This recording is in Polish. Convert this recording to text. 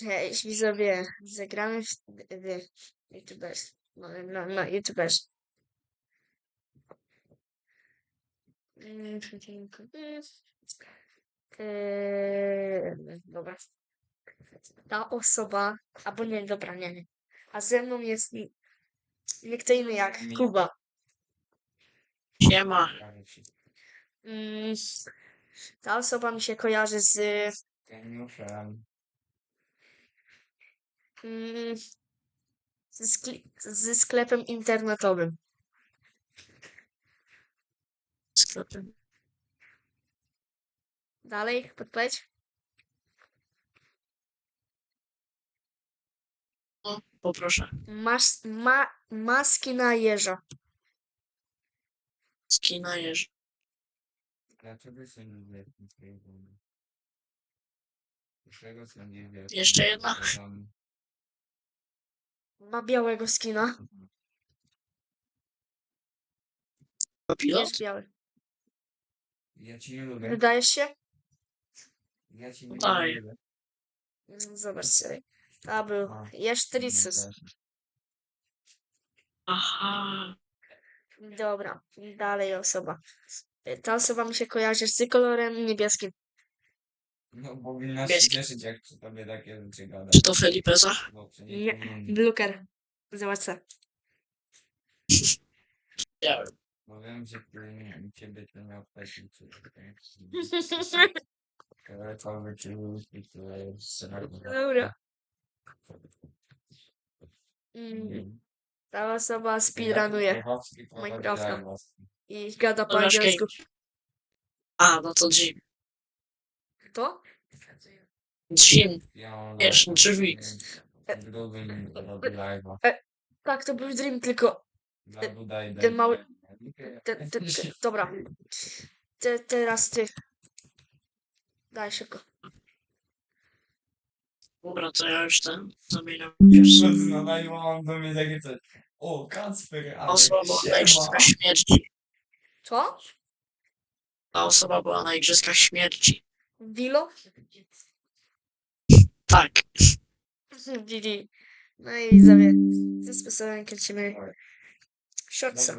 Cześć widzowie, zagramy w, w YouTubers, no, no, no YouTubers. Eee, dobra. Ta osoba, albo nie, dobra, nie, nie. A ze mną jest nie kto inny jak Kuba. Siema. Mm, ta osoba mi się kojarzy z Geniuszem. Mm, ze, skle- ze sklepem internetowym. Sklepem. Dalej, podpowiedź? No, poproszę. Masz, ma, maski na jeża. W tym twojego? Dlaczego się nie? Jeszcze jedna? Ma białego skina. Pilot? Jest biały. Ja ci nie lubię. Wydajesz się? Ja ci nie Daj. lubię. Mm, Zobacz sobie. To był A, Jesztrysus. Aha. Dobra, dalej osoba. Ta osoba mi się kojarzy z kolorem niebieskim. No powinnaś się cieszyć, jak przy tobie takie rzeczy gada. Czy to Felipeza? Bo przecież Nie. Bluker. Zobacz co. Ja Bo wiem, że ty, ciebie to nie obchodzi. czy- Fioletowy czy ludzki, srebrny. Dobra. Mm, Ta osoba speedrunuje Minecrafta. i gada po Dobra, angielsku. A, no to Jim. To? Jim. Wiesz, drzwi. Mi robi live'a. Tak, to był Dream, tylko ten mały- Dajka. te, te, te, dobra. Te, teraz ty. Daj szybko. Dobra, to ja już ten zamieniam. No no i mam do mnie takie coś. O, Kacper, ale Osoba była na. Igrzyskach Śmierci. Co? Ta osoba była na Igrzyskach Śmierci. Dilo? Tak. GG. No i widzowie, tym sposobem kręcimy shortsa.